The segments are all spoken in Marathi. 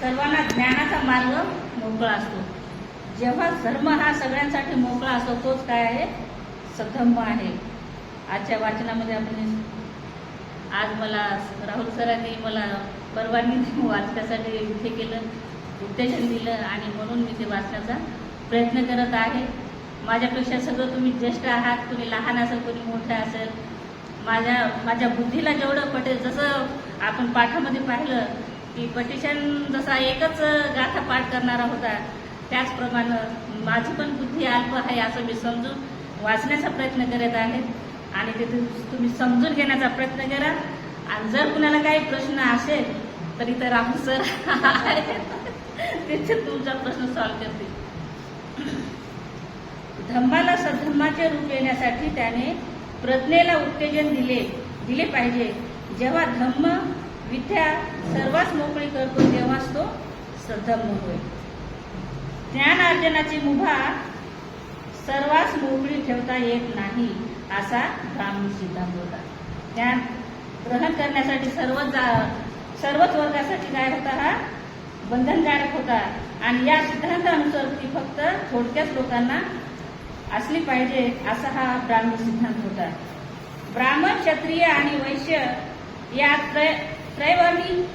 सर्वांना ज्ञानाचा मार्ग मोकळा असतो. जेव्हा धर्म हा सगळ्यांसाठी मोकळा असतो तोच काय आहे? सधम्म आहे. आजच्या वाचनामध्ये आपण आज मला राहुल सरांनी मला परवानगी देऊन वाचण्यासाठी हे केलं उत्तेजन दिलं आणि म्हणून मी ते वाचण्याचा प्रयत्न करत आहे. माझ्यापेक्षा सगळं तुम्ही ज्येष्ठ आहात तुम्ही लहान असेल कोणी मोठं असेल माझ्या माझ्या बुद्धीला जेवढं पटेल जसं आपण पाठामध्ये पाहिलं की पटिशन जसा एकच गाथा पाठ करणारा होता त्याचप्रमाणे माझी पण बुद्धी अल्प आहे असं मी समजून वाचण्याचा प्रयत्न करत आहे. आणि ते तुम्ही समजून घेण्याचा प्रयत्न करा. आणि जर कुणाला काही प्रश्न असेल तर इथं राहुल सर ते तुमचा प्रश्न सॉल्व्ह करतील धम्माला सद्धम्माचे रूप येण्यासाठी त्याने प्रज्ञेला उत्तेजन दिले दिले पाहिजे. जेव्हा धम्म विद्या सर्वात मोकळी करतो तेव्हाच तो सद्धम्म होय ज्ञान अर्जनाची मुभा सर्वात मोकळी ठेवता येत नाही असा ब्राह्मण सिद्धांत होता. ज्ञान ग्रहण करण्यासाठी सर्वच सर्वच वर्गासाठी काय होता हा? बंधनकारक होता. आणि या सिद्धांतानुसार ती फक्त थोडक्याच लोकांना असली पाहिजे असा हा ब्राह्मण सिद्धांत होता. ब्राह्मण क्षत्रिय आणि वैश्य या त्रय त्रैवर्णी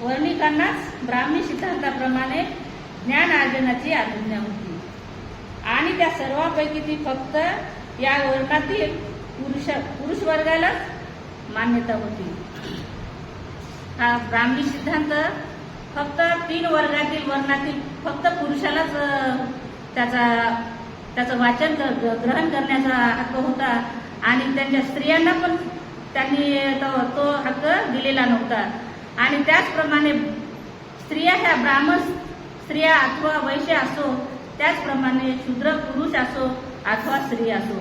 वर्णिकांनाच ब्राह्मी सिद्धांताप्रमाणे ज्ञान अर्जनाची आज्ञा होती. आणि त्या सर्वांपैकी ती फक्त या वर्णातील पुरुष पुरुष वर्गालाच मान्यता होती. हा ब्राह्मी सिद्धांत फक्त तीन वर्गातील वर्णातील फक्त पुरुषालाच त्याचा त्याचं वाचन ग्रहण करण्याचा हक्क होता. आणि त्यांच्या स्त्रियांना पण त्यांनी तो तो हक्क दिलेला नव्हता. आणि त्याचप्रमाणे स्त्रिया ह्या ब्राह्मण स्त्रिया अथवा वैश्य असो त्याचप्रमाणे शूद्र पुरुष असो अथवा स्त्री असो.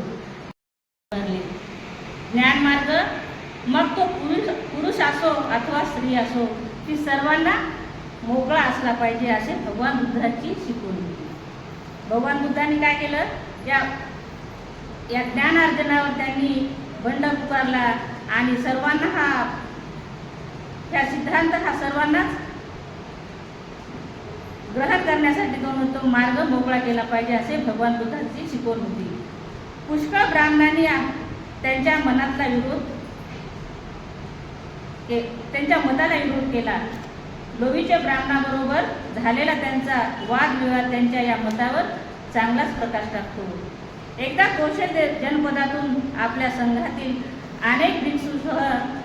ज्ञानमार्ग मग तो पुरुष पुरुष असो अथवा स्त्री असो ती सर्वांना मोकळा असला पाहिजे असे भगवान बुद्धाची शिकवण. होती भगवान बुद्धांनी काय केलं? या या ज्ञानार्जनावर त्यांनी बंड पुकारला. आणि सर्वांना हा ह्या सिद्धांत हा सर्वांनाच ग्रहण करण्यासाठी दोन तो मार्ग मोकळा केला पाहिजे असे भगवान बुद्धांची शिकवण होती. पुष्कळ ब्राह्मणांनी त्यांच्या मनातला विरोध के- त्यांच्या मताला विरोध केला. लोवीच्या ब्राह्मणाबरोबर झालेला त्यांचा वादविवाद त्यांच्या या मतावर चांगलाच प्रकाश टाकतो. एकदा कौशल्य जनपदातून आपल्या संघातील अनेक भिक्षूसह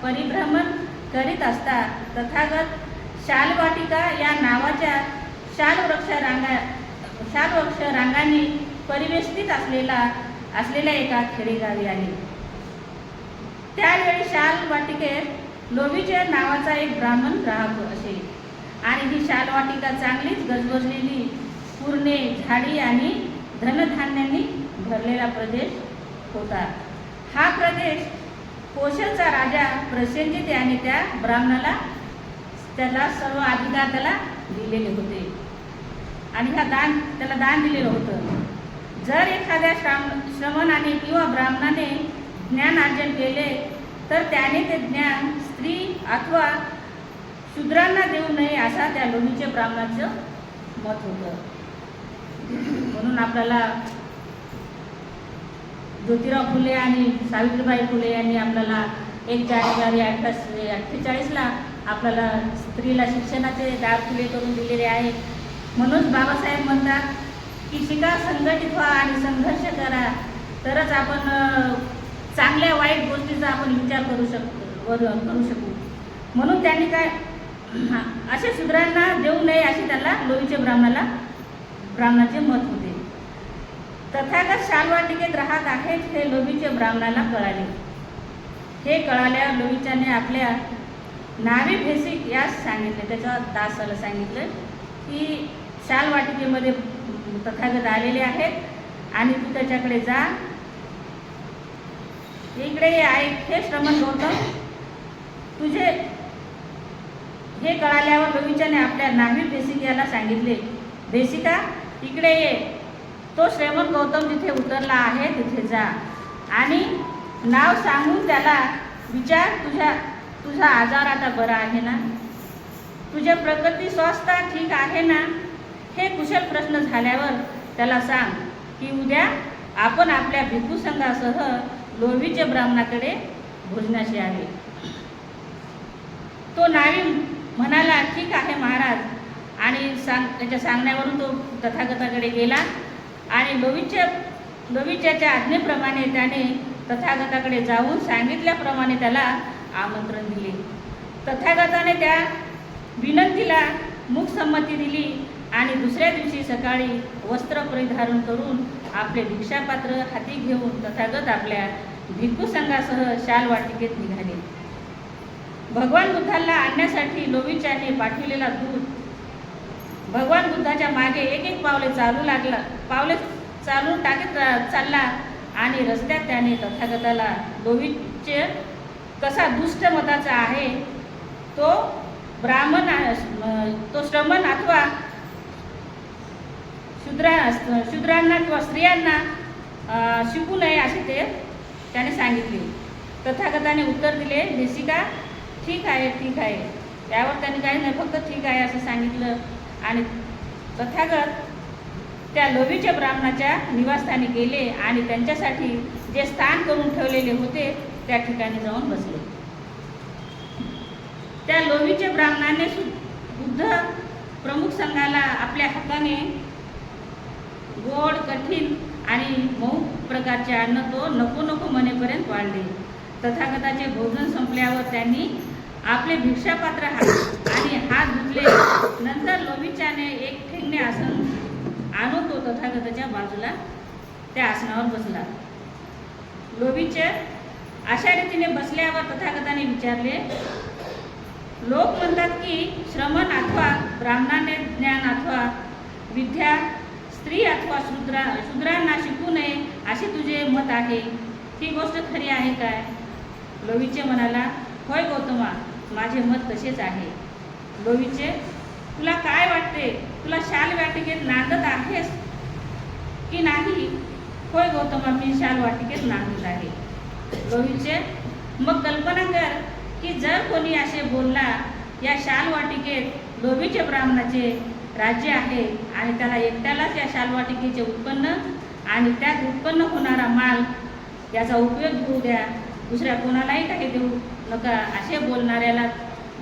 परिभ्रमण करीत असता तथागत शालवाटिका या नावाच्या शालवृक्ष रांगा शालवृक्ष रांगांनी परिवेष्टित असलेला असलेल्या एका खेडेगावी आले त्यावेळी शालवाटिकेत लोबीचे नावाचा एक ब्राह्मण राहत असे. आणि ही शालवाटिका चांगलीच गजबजलेली पूर्णे झाडी आणि धनधान्यांनी भरलेला प्रदेश होता. हा प्रदेश कोशलचा राजा प्रसेनजित याने त्या ब्राह्मणाला त्याला सर्व अधिकार त्याला दिलेले होते. आणि हा दान त्याला दान दिलेलं होतं. जर एखाद्या श्राम श्रमणाने किंवा ब्राह्मणाने ज्ञान अर्जन केले तर त्याने ते ज्ञान स्त्री अथवा शूद्रांना देऊ नये असा त्या लोणीचे ब्राह्मणाचं मत होतं. म्हणून आपल्याला ज्योतिराव फुले आणि सावित्रीबाई फुले यांनी आपल्याला एक जानेवारी अठराशे अठ्ठेचाळीसला आपल्याला स्त्रीला शिक्षणाचे दार खुले करून दिलेले आहे. म्हणून बाबासाहेब म्हणतात की शिका संघटित व्हा आणि संघर्ष करा. तरच आपण चांगल्या वाईट गोष्टीचा आपण विचार करू शकतो करू शकू. म्हणून त्यांनी काय असे शूद्रांना देऊ नये अशी त्याला लोहीचे ब्राह्मणाला ब्राह्मणाचे मत होते. तथागत शालवाटिकेत राहत आहेत हे लोभीचे ब्राह्मणाला कळाले. हे कळाल्या लोभीच्याने आपल्या नावी भेसिक यास सांगितले त्याच्या दासाला सांगितलं की शालवाटिकेमध्ये तथागत आलेले आहेत आणि तू त्याच्याकडे जा. इकडे ये ऐक हे श्रमण गौतम तुझे हे कळाल्यावर लोविचाने आपल्या नावी बेसिक याला सांगितले. बेसिका इकडे ये. तो श्रेमन गौतम जिथे उतरला आहे तिथे जा. आणि नाव सांगून त्याला विचार तुझ्या तुझा आजार आता बरा आहे ना? तुझ्या प्रकृती स्वस्थ ठीक आहे ना? हे कुशल प्रश्न झाल्यावर त्याला सांग की उद्या आपण आपल्या भिकू संघासह लोवीच्या ब्राह्मणाकडे भोजनाशी आहे. तो नावी म्हणाला ठीक आहे महाराज. आणि सांग त्याच्या सांगण्यावरून तो तथागताकडे गेला. आणि लोवीच्या लोवीच्याच्या आज्ञेप्रमाणे त्याने तथागताकडे जाऊन सांगितल्याप्रमाणे त्याला आमंत्रण दिले. तथागताने त्या विनंतीला मुखसंमती दिली आणि दुसऱ्या दिवशी सकाळी वस्त्र परिधारण करून आपले भिक्षापात्र हाती घेऊन तथागत आपल्या भिक्खू संघासह शाल वाटिकेत निघाले. भगवान बुद्धाला आणण्यासाठी लोविचाने पाठविलेला दूध भगवान बुद्धाच्या मागे एक एक पावले चालू लागला. पावले चालून टाकीत चालला आणि रस्त्यात त्याने तथागताला लोविचे कसा दुष्ट मताचा आहे तो ब्राह्मण तो श्रमण अथवा शूद्रा शूद्रांना किंवा स्त्रियांना शिकू नये असे ते त्याने सांगितले. तथागताने उत्तर दिले देशिका ठीक आहे ठीक आहे. त्यावर त्याने काही नाही फक्त ठीक आहे असं सांगितलं. आणि तथागत त्या लोवीच्या ब्राह्मणाच्या निवासस्थानी गेले आणि त्यांच्यासाठी जे स्थान करून ठेवलेले होते त्या ठिकाणी जाऊन बसले. त्या लोवीच्या ब्राह्मणाने बुद्ध प्रमुख संघाला आपल्या हाताने गोड कठीण आणि मऊ प्रकारचे अन्न तो नको नको म्हणेपर्यंत वाढले. तथागताचे भोजन संपल्यावर त्यांनी आपले भिक्षापात्र हात आणि हात धुतले. नंतर लोभिच्याने एक ठेंगणे आसन आणून तो तथागताच्या बाजूला. त्या आसनावर बसला. लोबीचे अशा रीतीने बसल्यावर तथागताने विचारले लोक म्हणतात की श्रमण अथवा ब्राह्मणाने ज्ञान अथवा विद्या स्त्री अथवा शूद्रा शूद्रांना शिकू नये असे तुझे मत आहे? ही गोष्ट खरी आहे काय? लोवीचे म्हणाला होय गौतमा माझे मत तसेच आहे. लोहीचे तुला काय वाटते? तुला शाल वाटिकेत नांदत आहेस की नाही? होय गौतमा मी शाल वाटिकेत नांदत आहे. लोहीचे मग कल्पना कर की जर कोणी असे बोलला या शाल वाटिकेत लोभीचे ब्राह्मणाचे राज्य आहे आणि त्याला एकट्यालाच या शालवाटिकेचे उत्पन्न आणि त्यात उत्पन्न होणारा माल याचा उपयोग घेऊ द्या. दुसऱ्या कोणालाही काही देऊ नका. असे बोलणाऱ्याला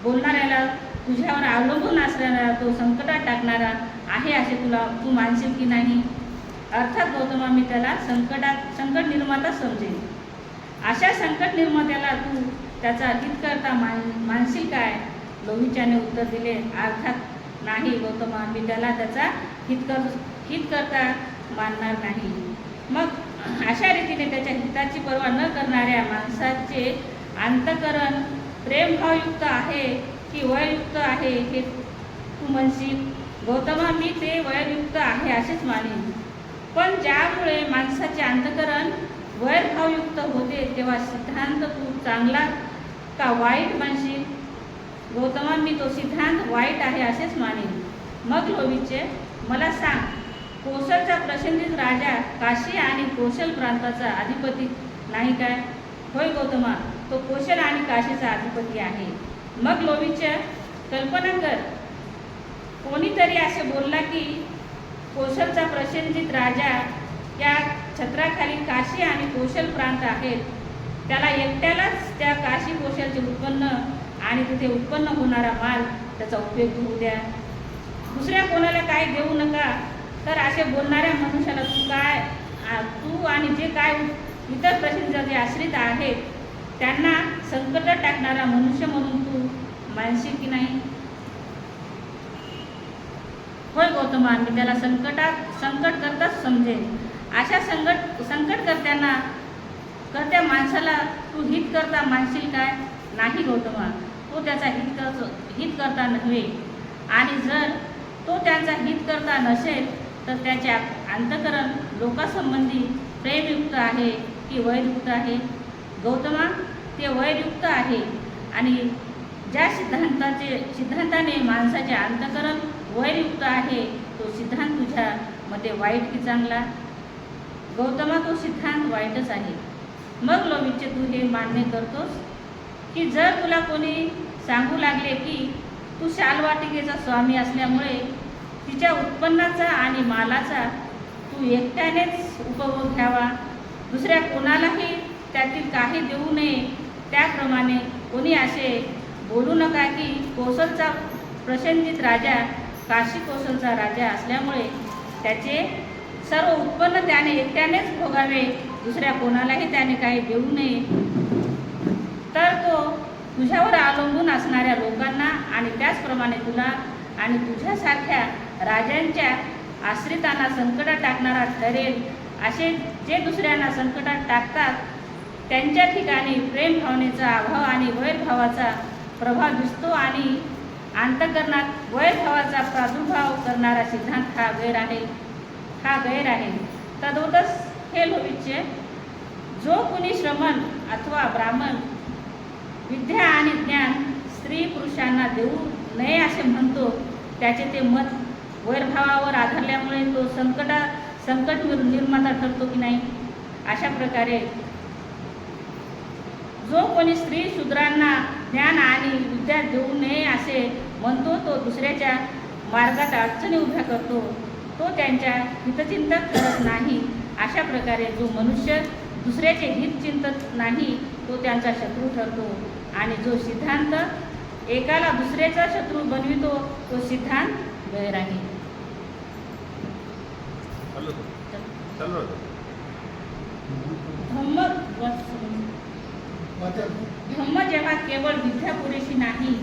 बोलणाऱ्याला तुझ्यावर अवलंबून असणारा तो संकटात टाकणारा आहे असे तुला तू मानशील की नाही? अर्थात गौतमा मी त्याला संकटात संकट निर्माता समजेल अशा संकट निर्मात्याला तू त्याचा हितकर्ता मान मानशील काय? लोहिच्याने उत्तर दिले अर्थात नाही गौतमा मी त्याला त्याचा हितकर हितकर्ता मानणार नाही. मग अशा रीतीने त्याच्या हिताची पर्वा न करणाऱ्या माणसाचे अंतकरण प्रेमभावयुक्त आहे की वययुक्त आहे हे तू म्हणशील? गौतमा मी ते वययुक्त आहे असेच मानेन. पण ज्यामुळे माणसाचे अंतकरण वैरभावयुक्त होते तेव्हा सिद्धांत तू चांगला का वाईट म्हणशील गौतमा मी तो सिद्धांत वाईट आहे असेच मानेन. मग लोवीचे मला सांग कोसलचा प्रसिद्ध राजा काशी आणि कोशल प्रांताचा अधिपती नाही काय? होय गौतमा तो कोशल आणि काशीचा अधिपती आहे. मग लोवीच्या कल्पना कर. कोणीतरी असे बोलला की कोशलचा प्रसिद्धित राजा या छत्राखाली काशी आणि कोशल प्रांत आहेत. त्याला एकट्यालाच त्या काशी कोशलचे उत्पन्न आणि तिथे उत्पन्न होणारा माल त्याचा उपयोग होऊ द्या. दुसऱ्या कोणाला काय देऊ नका. तर असे बोलणाऱ्या मनुष्याला तू काय तू आणि जे काय इतर प्रसिद्ध जे आश्रित आहेत त्यांना संकटात टाकणारा मनुष्य म्हणून तू मानशील की नाही? होय गौतमान मी त्याला संकटात संकट करताच समजेल अशा संकट संकटकर्त्यांना करत्या माणसाला तू हित करता मानशील काय? नाही गौतमा तो त्याचा हित कर हित करता नव्हे. आणि जर तो त्यांचा हित करता नसेल तर त्याचे अंतकरण लोकासंबंधी प्रेमयुक्त आहे की वैरयुक्त आहे? गौतमा ते वैरयुक्त आहे. आणि ज्या सिद्धांताचे सिद्धांताने माणसाचे अंतकरण वैरयुक्त आहे तो सिद्धांत तुझ्या मते वाईट की चांगला? गौतमा तो सिद्धांत वाईटच आहे. मग लोविचे तू हे मान्य करतोस? की जर तुला कोणी सांगू लागले की तू शालवाटिकेचा स्वामी असल्यामुळे तिच्या उत्पन्नाचा आणि मालाचा तू एकट्यानेच उपभोग घ्यावा दुसऱ्या कोणालाही त्यातील काही देऊ नये. त्याप्रमाणे कोणी असे बोलू नका की कोसलचा प्रसंजित राजा काशी कोसलचा राजा असल्यामुळे त्याचे सर्व उत्पन्न त्याने एकट्यानेच भोगावे दुसऱ्या कोणालाही त्याने काही देऊ नये. तर तो तुझ्यावर अवलंबून असणाऱ्या लोकांना आणि त्याचप्रमाणे तुला आणि तुझ्यासारख्या राजांच्या आश्रितांना संकटात टाकणारा ठरेल. असे जे दुसऱ्यांना संकटात टाकतात त्यांच्या ठिकाणी प्रेम भावनेचा अभाव आणि वैरभावाचा प्रभाव दिसतो आणि अंतकरणात वैरभावाचा प्रादुर्भाव करणारा सिद्धांत हा गैर आहे. हा गैर आहे. तदोतच हे लोविच्य जो कुणी श्रमण अथवा ब्राह्मण विद्या आणि ज्ञान स्त्री पुरुषांना देऊ नये असे म्हणतो त्याचे ते मत वैरभावावर आधारल्यामुळे तो संकटा संकट निर्माता ठरतो की नाही? अशा प्रकारे जो कोणी स्त्री शूद्रांना ज्ञान आणि विद्या देऊ नये असे म्हणतो तो दुसऱ्याच्या मार्गात अडचणी उभ्या करतो. तो त्यांच्या हितचिंतक करत नाही. अशा प्रकारे जो मनुष्य दुसऱ्याचे हित चिंतत नाही तो त्यांचा शत्रू ठरतो. आणि जो सिद्धांत एकाला दुसऱ्याचा शत्रू बनवितो तो सिद्धांत गैर आहे चालू होतं. चालू. होतं. धम्म धम्म जेव्हा केवळ विद्या पुरेशी नाही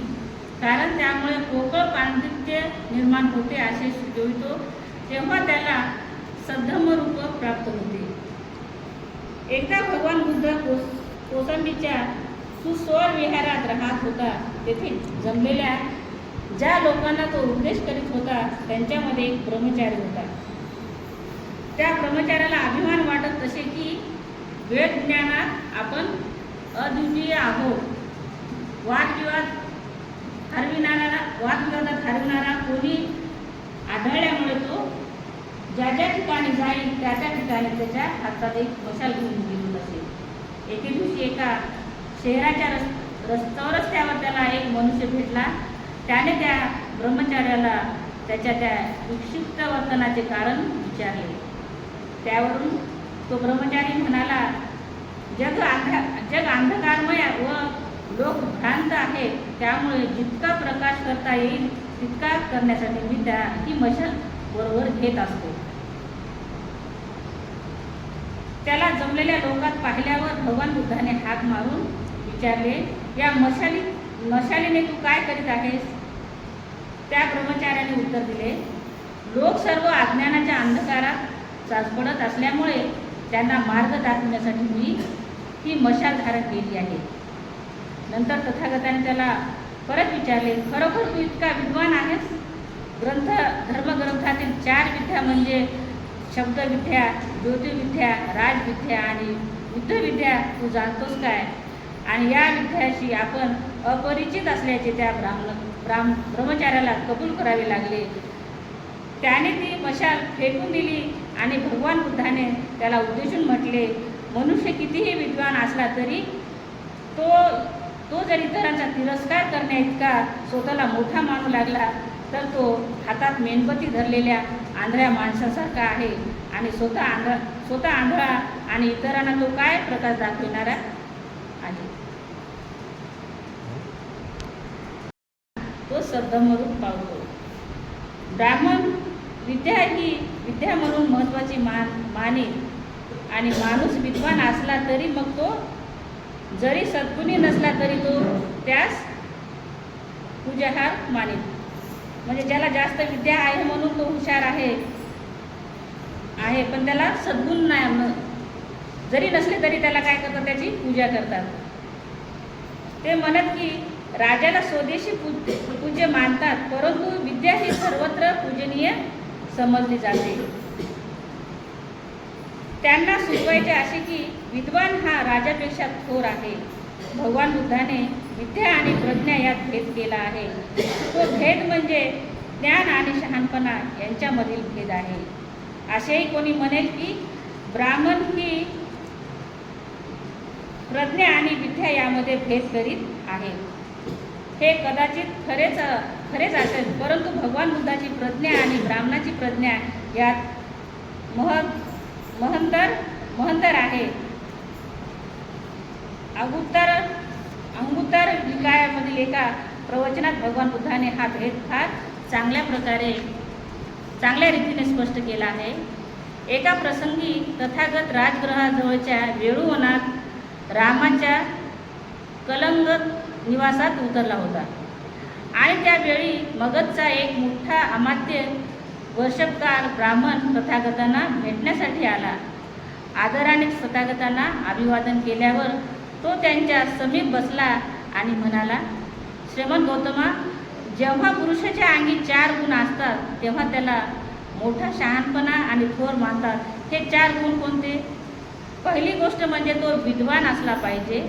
कारण त्यामुळे पोकळ पांडित्य निर्माण होते असे सुचवितो तेव्हा त्याला सद्धम रूप प्राप्त होते. एकदा भगवान बुद्ध कोस कोसंबीच्या सुस्वर विहारात राहत होता तेथे जमलेल्या ज्या लोकांना तो उपदेश करीत होता त्यांच्यामध्ये एक ब्रह्मचारी होता. त्या ब्रह्मचार्याला अभिमान वाटत तसे की वेद ज्ञानात आपण अद्वितीय आहो वादविवाद हरविणारा वादविवादात हरविणारा कोणी? आढळल्यामुळे तो ज्या ज्या ठिकाणी जाईल त्या त्या ठिकाणी त्याच्या हातात एक मशाल घेऊन गेलो असेल. एके दिवशी एका शहराच्या रस रस्त्यावर रस्त्यावर त्याला एक मनुष्य भेटला. त्याने त्या ब्रह्मचार्याला त्याच्या त्या विक्षिप्त वर्तनाचे कारण विचारले. त्यावरून तो ब्रह्मचारी म्हणाला जग अंधा जग अंधकारमय व लोक भ्रांत आहे. त्यामुळे जितका प्रकाश करता येईल तितका करण्यासाठी मी त्या ही मशाल बरोबर घेत असतो. त्याला जमलेल्या लोकात पाहिल्यावर भगवान बुद्धाने हाक मारून विचारले या मशाली मशालीने तू काय करीत आहेस? त्या ब्रह्मचार्याने उत्तर दिले लोक सर्व अज्ञानाच्या अंधकारात चाचपडत असल्यामुळे त्यांना मार्ग दाखवण्यासाठी मी ही मशाल धारण केली आहे. नंतर तथागताने त्याला परत विचारले खरोखर तू इतका विद्वान आहेस? ग्रंथ धर्मग्रंथातील चार विद्या म्हणजे शब्दविद्या ज्योतिर्विद्या राजविद्या आणि युद्धविद्या तू जाणतोस काय? आणि या विद्याशी आपण अपरिचित असल्याचे त्या ब्राह्मण ब्राह्म ब्रह्मचार्याला कबूल करावे लागले. त्याने ती मशाल फेकून दिली आणि भगवान बुद्धाने त्याला उद्देशून म्हटले मनुष्य कितीही विद्वान असला तरी तो तो जर इतरांचा तिरस्कार करण्या इतका स्वतःला मोठा मानू लागला तर तो हातात मेणबत्ती धरलेल्या आंधळ्या माणसासारखा आहे. आणि स्वतः आंधळा स्वतः आंधळा आणि इतरांना तो काय प्रकाश दाखविणारा आहे? तो सद्धमरूप पावतो. ब्राह्मण विद्या ही विद्या म्हणून महत्त्वाची मान माने आणि माणूस विद्वान असला तरी मग तो जरी सद्गुणी नसला तरी तो त्यास पूजाहार मानेल. म्हणजे ज्याला जास्त विद्या आहे म्हणून तो हुशार आहे. आहे पण त्याला सद्गुण नाही जरी नसले तरी त्याला काय करतात? त्याची पूजा करतात. ते म्हणत की राजाला स्वदेशी पूज पूज्य मानतात परंतु विद्या ही सर्वत्र पूजनीय समजली जाते. त्यांना सुचवायचे असे की विद्वान हा राजापेक्षा थोर आहे. भगवान बुद्धाने विद्या आणि प्रज्ञा यात भेद केला आहे. तो भेद म्हणजे ज्ञान आणि शहाणपणा यांच्यामधील भेद आहे. असेही कोणी म्हणेल की ब्राह्मण ही प्रज्ञा आणि विद्या यामध्ये भेद करीत आहे. हे कदाचित खरेच खरेच असेल परंतु भगवान बुद्धाची प्रज्ञा आणि ब्राह्मणाची प्रज्ञा यात महंतर महंतर आहे. अगुत्तर अंगुत्तर निकायामधील एका प्रवचनात भगवान बुद्धाने हा भेद फार चांगल्या प्रकारे चांगल्या रीतीने स्पष्ट केला आहे. एका प्रसंगी तथागत राजगृहाजवळच्या वेळुवनात रामाच्या कलंगत निवासात उतरला होता. आणि त्यावेळी मगधचा एक मोठा अमात्य वर्षपकार ब्राह्मण तथागतांना भेटण्यासाठी आला. आदराने तथागतांना अभिवादन केल्यावर तो त्यांच्या समीप बसला आणि म्हणाला श्रीमंत गौतमा जेव्हा पुरुषाच्या अंगी चार गुण असतात तेव्हा त्याला मोठा शहाणपणा आणि थोर मानतात. हे चार गुण कोणते? पहिली गोष्ट म्हणजे तो विद्वान असला पाहिजे.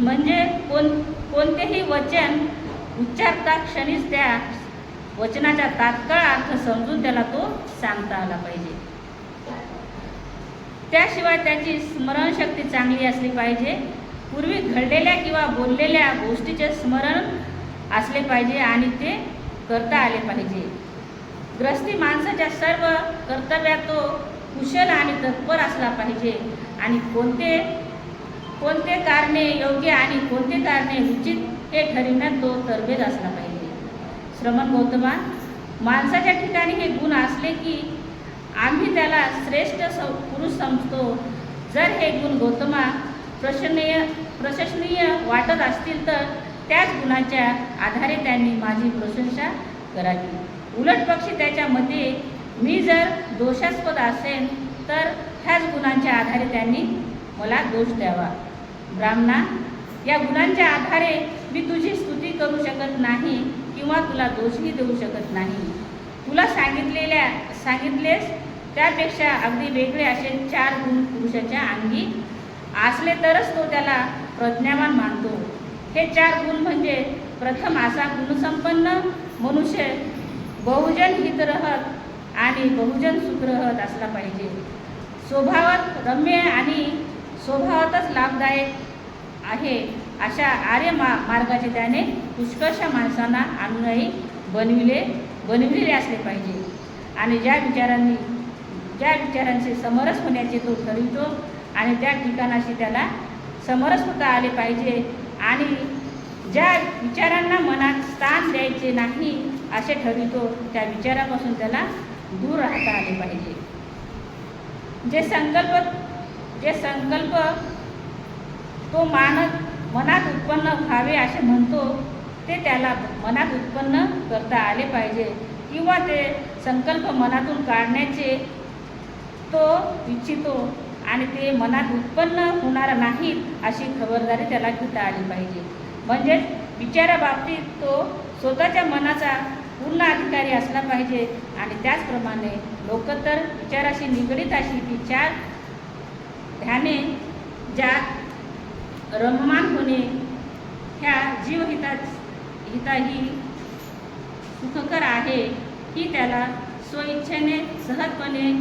म्हणजे कोण कोणतेही वचन उच्चारता क्षणीच त्या वचनाचा तात्काळ अर्थ समजून त्याला तो सांगता आला पाहिजे. त्याशिवाय त्याची स्मरणशक्ती चांगली असली पाहिजे. पूर्वी घडलेल्या किंवा बोललेल्या गोष्टीचे स्मरण असले पाहिजे आणि ते करता आले पाहिजे. ग्रस्ती माणसाच्या सर्व कर्तव्यात तो कुशल आणि तत्पर असला पाहिजे. आणि कोणते कोणते कारणे योग्य आणि कोणते कारणे उचित हे ठरविण्यात तो तरबेज असला पाहिजे. श्रमण गौतमा माणसाच्या ठिकाणी हे गुण असले की आम्ही त्याला श्रेष्ठ स पुरुष समजतो. जर हे गुण गौतमा प्रशनीय प्रशंसनीय वाटत असतील तर त्याच गुणाच्या आधारे त्यांनी माझी प्रशंसा करावी. उलट पक्षी त्याच्या मते मी जर दोषास्पद असेन तर ह्याच गुणांच्या आधारे त्यांनी मला दोष द्यावा. ब्राह्मणा या गुणांच्या आधारे मी तुझी स्तुती करू शकत नाही किंवा तुला दोषही देऊ शकत नाही. तुला सांगितलेल्या सांगितलेस. त्यापेक्षा अगदी वेगळे असे चार गुण पुरुषाच्या अंगी असले तरच तो त्याला प्रज्ञावान मानतो. हे चार गुण म्हणजे प्रथम असा गुणसंपन्न मनुष्य बहुजन हितरहत आणि बहुजन सुखरहत असला पाहिजे. स्वभावात रम्य आणि स्वभावातच लाभदायक आहे अशा आर्य मा मार्गाचे त्याने पुष्कळशा माणसांना अनुयायी बनविले बनविलेले असले पाहिजे. आणि ज्या विचारांनी ज्या विचारांचे समरस होण्याचे तो ठरवितो आणि त्या ठिकाणाशी त्याला समरस होता आले पाहिजे. आणि ज्या विचारांना मनात स्थान द्यायचे नाही असे ठरवितो त्या विचारापासून त्याला दूर राहता आले पाहिजे. जे संकल्प जे संकल्प तो मानत मनात उत्पन्न व्हावे असे म्हणतो ते त्याला मनात उत्पन्न करता आले पाहिजे. किंवा ते संकल्प मनातून काढण्याचे तो इच्छितो आणि ते मनात उत्पन्न होणार नाहीत अशी खबरदारी त्याला घेता आली पाहिजे. म्हणजेच विचाराबाबतीत तो स्वतःच्या मनाचा पूर्ण अधिकारी असला पाहिजे आणि त्याचप्रमाणे लोक तर विचाराशी निगडीत अशी ती चार ध्याने ज्या रममान होणे ह्या जीवहिता हिताही सुखकर आहे. ही त्याला स्वइच्छेने सहजपणे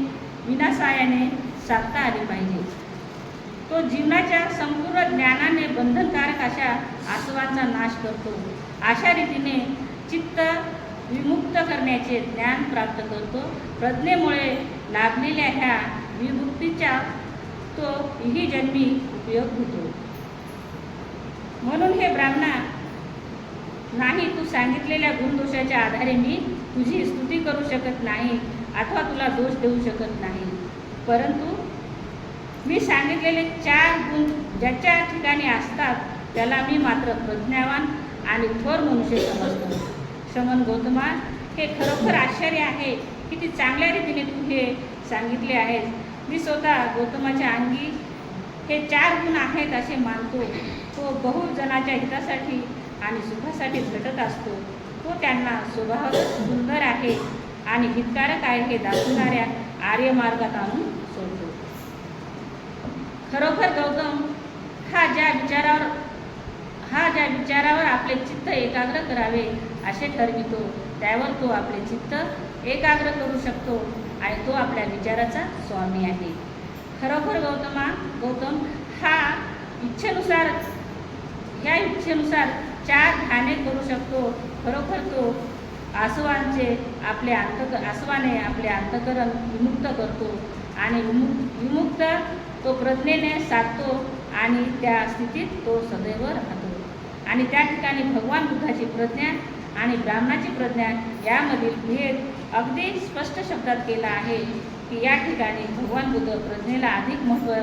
विनासायाने साधता आली पाहिजे. तो जीवनाच्या संपूर्ण ज्ञानाने बंधनकारक अशा आसवांचा नाश करतो. अशा रीतीने चित्त विमुक्त करण्याचे ज्ञान प्राप्त करतो. प्रज्ञेमुळे लाभलेल्या ह्या विमुक्तीचा तो ही जन्मी उपयोग होतो. म्हणून हे ब्राह्मणा नाही तू सांगितलेल्या गुणदोषाच्या आधारे मी तुझी स्तुती करू शकत नाही अथवा तुला दोष देऊ शकत नाही. परंतु मी सांगितलेले चार गुण ज्याच्या ठिकाणी असतात त्याला मी मात्र प्रज्ञावान आणि थोर मनुष्य समजतो. श्रमण गौतमा हे खरोखर आश्चर्य आहे. किती चांगल्या रीतीने तू हे सांगितले आहेस. मी स्वतः गौतमाच्या अंगी हे चार गुण आहेत असे मानतो तो बहुजनाच्या हितासाठी आणि सुखासाठी झटत असतो. तो त्यांना स्वभाव सुंदर आहे आणि हितकारक आहे हे दाखवणाऱ्या आर्य मार्गात आणून सोडतो. खरोखर गौतम हा ज्या विचारावर हा ज्या विचारावर आपले चित्त एकाग्र करावे असे ठरवितो त्यावर तो आपले चित्त एकाग्र करू शकतो आणि तो आपल्या विचाराचा स्वामी आहे. खरोखर गौतमा गौतम हा इच्छेनुसार ह्या इच्छेनुसार चार ध्याने करू शकतो. खरोखर तो आसवांचे आपले अंत आसवाने आपले अंतकरण विमुक्त करतो आणि विमुक्त विमुक्त तो प्रज्ञेने साधतो आणि त्या स्थितीत तो सदैव राहतो. आणि त्या ठिकाणी भगवान बुद्धाची प्रज्ञा आणि ब्राह्मणाची प्रज्ञा यामधील भेद अगदी स्पष्ट शब्दात केला आहे की या ठिकाणी भगवान बुद्ध प्रज्ञेला अधिक महत्त्व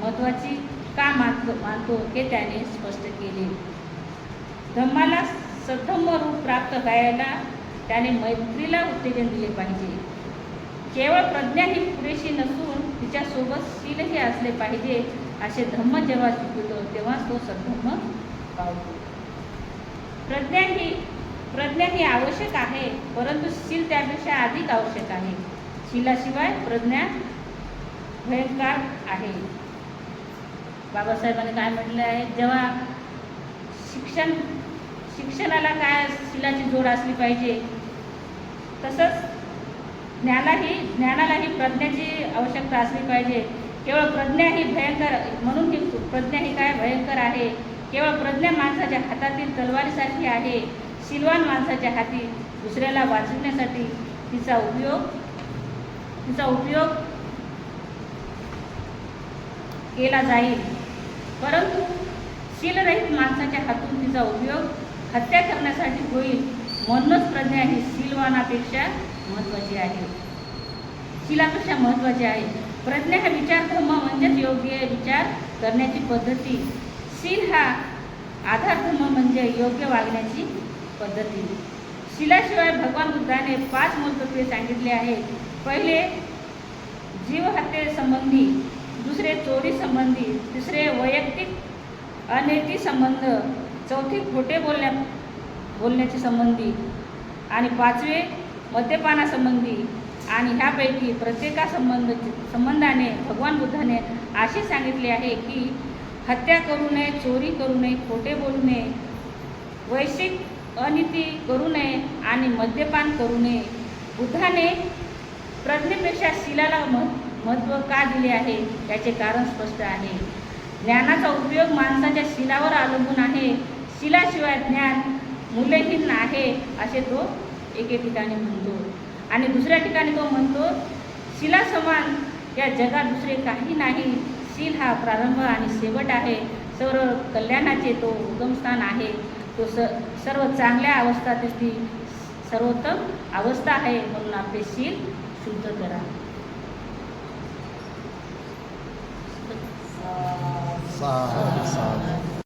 महत्त्वाची का मानतो मानतो हे त्याने स्पष्ट केले. धम्माला सद्धम्म रूप प्राप्त व्हायला त्याने मैत्रीला उत्तेजन दिले पाहिजे. केवळ प्रज्ञा ही पुरेशी नसून तिच्यासोबत शीलही असले पाहिजे असे धम्म जेव्हा शिकवतो तेव्हाच तो सद्धम्म पावतो प्रज्ञा ही प्रज्ञा ही आवश्यक आहे परंतु शील त्यापेक्षा अधिक आवश्यक आहे. शिलाशिवाय प्रज्ञा भयंकर आहे. बाबासाहेबांनी काय म्हटलं आहे? जेव्हा शिक्षण शिक्षणाला काय शिलाची जोड असली पाहिजे? तसंच ज्ञानाही ज्ञानालाही प्रज्ञाची आवश्यकता असली पाहिजे. केवळ प्रज्ञा ही भयंकर म्हणून ही प्रज्ञा ही काय भयंकर आहे? केवळ प्रज्ञा माणसाच्या हातातील तलवारीसारखी आहे. शिलवान माणसाच्या हाती दुसऱ्याला वाचवण्यासाठी तिचा उपयोग तिचा उपयोग केला जाईल. परंतु शीलरहित माणसाच्या हातून तिचा उपयोग हत्या करण्यासाठी होईल म्हणूनच प्रज्ञा ही शीलवानापेक्षा महत्त्वाची आहे. शिलापेक्षा महत्त्वाची आहे. प्रज्ञा हा विचारधर्म म्हणजेच योग्य विचार करण्याची पद्धती. शील हा आधारधर्म म्हणजे योग्य वागण्याची पद्धती. शिलाशिवाय भगवान बुद्धाने पाच मूलतत्वे सांगितले आहेत पहिले जीवहत्येसंबंधी दुसरे चोरीसंबंधी तिसरे वैयक्तिक अनैतिक संबंध चौथी खोटे बोलण्या बोलण्याची संबंधी आणि पाचवे मद्यपानासंबंधी आणि ह्यापैकी प्रत्येका संबंध संबंधाने भगवान बुद्धाने असे सांगितले आहे की हत्या करू नये चोरी करू नये खोटे बोलू नये वैश्विक अनिती करू नये आणि मद्यपान करू नये. बुद्धाने प्रज्ञेपेक्षा शिलाला मह महत्त्व का दिले आहे? त्याचे कारण स्पष्ट आहे. ज्ञानाचा उपयोग माणसाच्या शिलावर अवलंबून आहे. शिलाशिवाय ज्ञान मूल्यहीन आहे असे तो एके ठिकाणी म्हणतो. आणि दुसऱ्या ठिकाणी तो म्हणतो शिला समान या जगात दुसरे काही नाही. शील हा प्रारंभ आणि शेवट आहे. सर्व कल्याणाचे तो उगमस्थान आहे. तो स सर्व चांगल्या अवस्था ती सर्वोत्तम अवस्था आहे. म्हणून आपले शील शुद्ध करा. Sağ